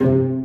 thank you.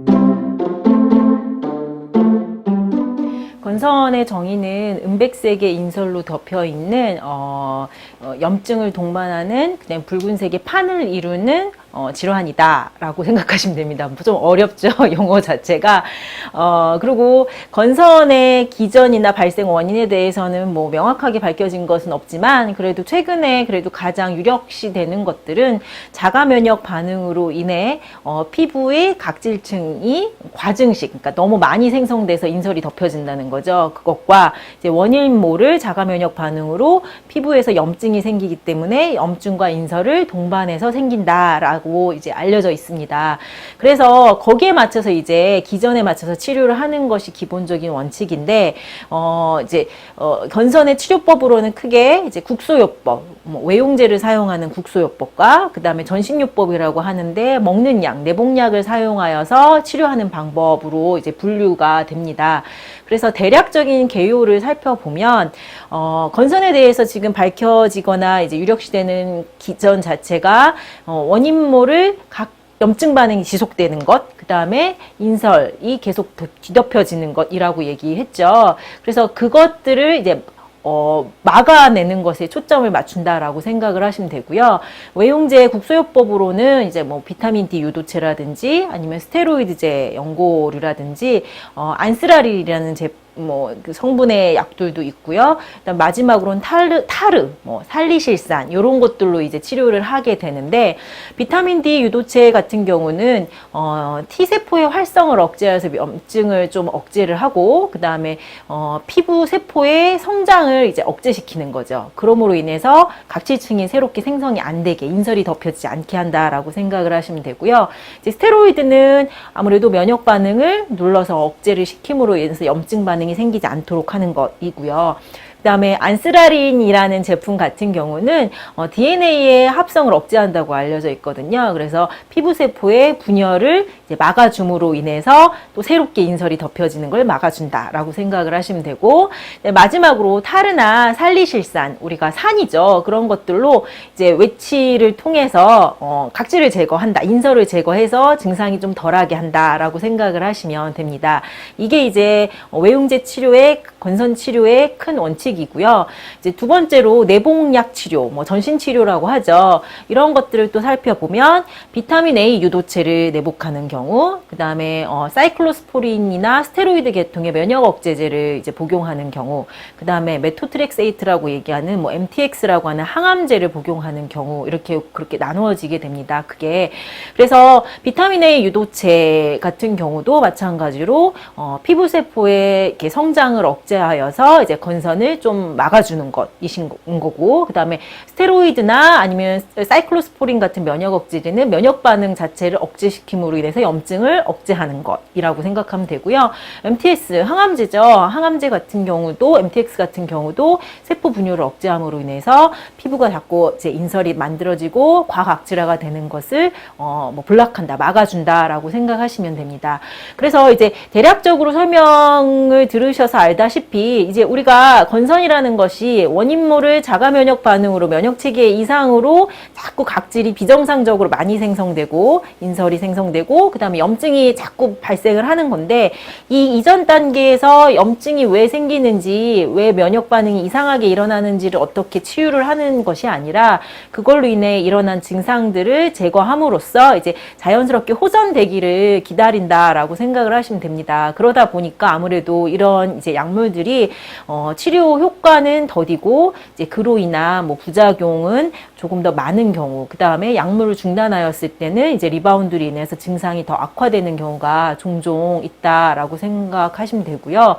건선의 정의는 은백색의 인설로 덮여 있는 어, 어, 염증을 동반하는 그냥 붉은색의 판을 이루는 어, 질환이다라고 생각하시면 됩니다. 좀 어렵죠 용어 자체가. 어, 그리고 건선의 기전이나 발생 원인에 대해서는 뭐 명확하게 밝혀진 것은 없지만 그래도 최근에 그래도 가장 유력시 되는 것들은 자가 면역 반응으로 인해 어, 피부의 각질층이 과증식, 그러니까 너무 많이 생성돼서 인설이 덮여진다는 거죠. 그것과 이제 원인 모를 자가 면역 반응으로 피부에서 염증이 생기기 때문에 염증과 인설을 동반해서 생긴다라고 이제 알려져 있습니다. 그래서 거기에 맞춰서 이제 기전에 맞춰서 치료를 하는 것이 기본적인 원칙인데 어 이제 어 건선의 치료법으로는 크게 이제 국소요법, 뭐 외용제를 사용하는 국소요법과 그다음에 전신요법이라고 하는데 먹는 약, 내복약을 사용하여서 치료하는 방법으로 이제 분류가 됩니다. 그래서 대략적인 개요를 살펴보면 어, 건선에 대해서 지금 밝혀지거나 이제 유력시되는 기전 자체가 어, 원인모를 각 염증 반응이 지속되는 것, 그 다음에 인설이 계속 더 뒤덮여지는 것이라고 얘기했죠. 그래서 그것들을 이제 어, 막아내는 것에 초점을 맞춘다라고 생각을 하시면 되고요. 외용제 국소요법으로는 이제 뭐 비타민 D 유도체라든지 아니면 스테로이드제 연고류라든지 어, 안스라릴이라는 제 뭐 그 성분의 약들도 있고요. 그다음 마지막으로는 타르, 타르, 뭐 살리실산 이런 것들로 이제 치료를 하게 되는데 비타민 D 유도체 같은 경우는 어, T 세포의 활성을 억제해서 염증을 좀 억제를 하고 그다음에 어, 피부 세포의 성장을 이제 억제시키는 거죠. 그러므로 인해서 각질층이 새롭게 생성이 안 되게 인설이 덮여지지 않게 한다라고 생각을 하시면 되고요. 이제 스테로이드는 아무래도 면역 반응을 눌러서 억제를 시킴으로 인해서 염증 반응 반응이 생기지 않도록 하는 것이고요. 그다음에 안스라린이라는 제품 같은 경우는 어, DNA의 합성을 억제한다고 알려져 있거든요. 그래서 피부 세포의 분열을 이제 막아줌으로 인해서 또 새롭게 인설이 덮여지는 걸 막아준다라고 생각을 하시면 되고 네, 마지막으로 타르나 살리실산 우리가 산이죠. 그런 것들로 이제 외치를 통해서 어, 각질을 제거한다, 인설을 제거해서 증상이 좀 덜하게 한다라고 생각을 하시면 됩니다. 이게 이제 어, 외용제 치료의 건선 치료의 큰 원칙. 이고요 이제 두 번째로 내복약 치료, 뭐 전신 치료라고 하죠. 이런 것들을 또 살펴보면 비타민 A 유도체를 내복하는 경우, 그 다음에 어, 사이클로스포린이나 스테로이드 계통의 면역 억제제를 이제 복용하는 경우, 그 다음에 메토트렉세이트라고 얘기하는 뭐 MTX라고 하는 항암제를 복용하는 경우 이렇게 그렇게 나누어지게 됩니다. 그게 그래서 비타민 A 유도체 같은 경우도 마찬가지로 어, 피부 세포의 성장을 억제하여서 이제 건선을 좀 막아주는 것이신 거고 그 다음에 스테로이드나 아니면 사이클로스포린 같은 면역 억제제는 면역 반응 자체를 억제시킴으로 인해서 염증을 억제하는 것이라고 생각하면 되고요. MTS 항암제죠. 항암제 같은 경우도 MTX 같은 경우도 세포 분열을 억제함으로 인해서 피부가 자꾸 이제 인설이 만들어지고 과각질화가 되는 것을 어 뭐 블락한다, 막아준다라고 생각하시면 됩니다. 그래서 이제 대략적으로 설명을 들으셔서 알다시피 이제 우리가 건설 건선이라는 것이 원인모를 자가 면역 반응으로 면역 체계 이상으로 자꾸 각질이 비정상적으로 많이 생성되고 인설이 생성되고 그다음에 염증이 자꾸 발생을 하는 건데 이 이전 단계에서 염증이 왜 생기는지 왜 면역 반응이 이상하게 일어나는지를 어떻게 치유를 하는 것이 아니라 그걸로 인해 일어난 증상들을 제거함으로써 이제 자연스럽게 호전되기를 기다린다라고 생각을 하시면 됩니다. 그러다 보니까 아무래도 이런 이제 약물들이 어, 치료 효과는 더디고 이제 그로 인한 뭐 부작용은 조금 더 많은 경우 그 다음에 약물을 중단하였을 때는 이제 리바운드로 인해서 증상이 더 악화되는 경우가 종종 있다라고 생각하시면 되고요.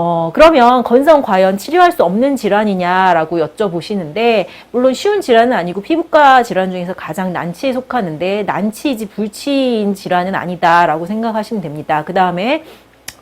어, 그러면 건성 과연 치료할 수 없는 질환이냐라고 여쭤보시는데, 물론 쉬운 질환은 아니고 피부과 질환 중에서 가장 난치에 속하는데, 난치이지 불치인 질환은 아니다라고 생각하시면 됩니다. 그 다음에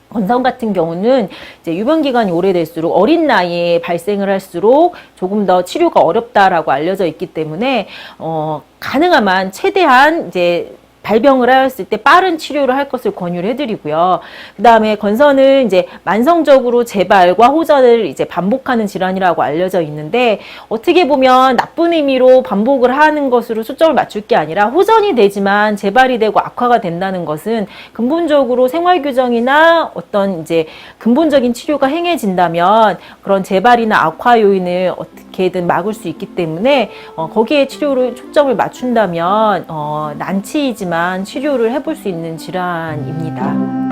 건성 같은 경우는 이제 유병 기간이 오래될수록 어린 나이에 발생을 할수록 조금 더 치료가 어렵다라고 알려져 있기 때문에 어 가능한 한 최대한 이제 발병을 하였을 때 빠른 치료를 할 것을 권유를 해드리고요. 그 다음에 건선은 이제 만성적으로 재발과 호전을 이제 반복하는 질환이라고 알려져 있는데 어떻게 보면 나쁜 의미로 반복을 하는 것으로 초점을 맞출 게 아니라 호전이 되지만 재발이 되고 악화가 된다는 것은 근본적으로 생활 규정이나 어떤 이제 근본적인 치료가 행해진다면 그런 재발이나 악화 요인을 어떻게든 막을 수 있기 때문에 어, 거기에 치료를 초점을 맞춘다면 어, 난치이지 만 치료를 해볼 수 있는 질환입니다.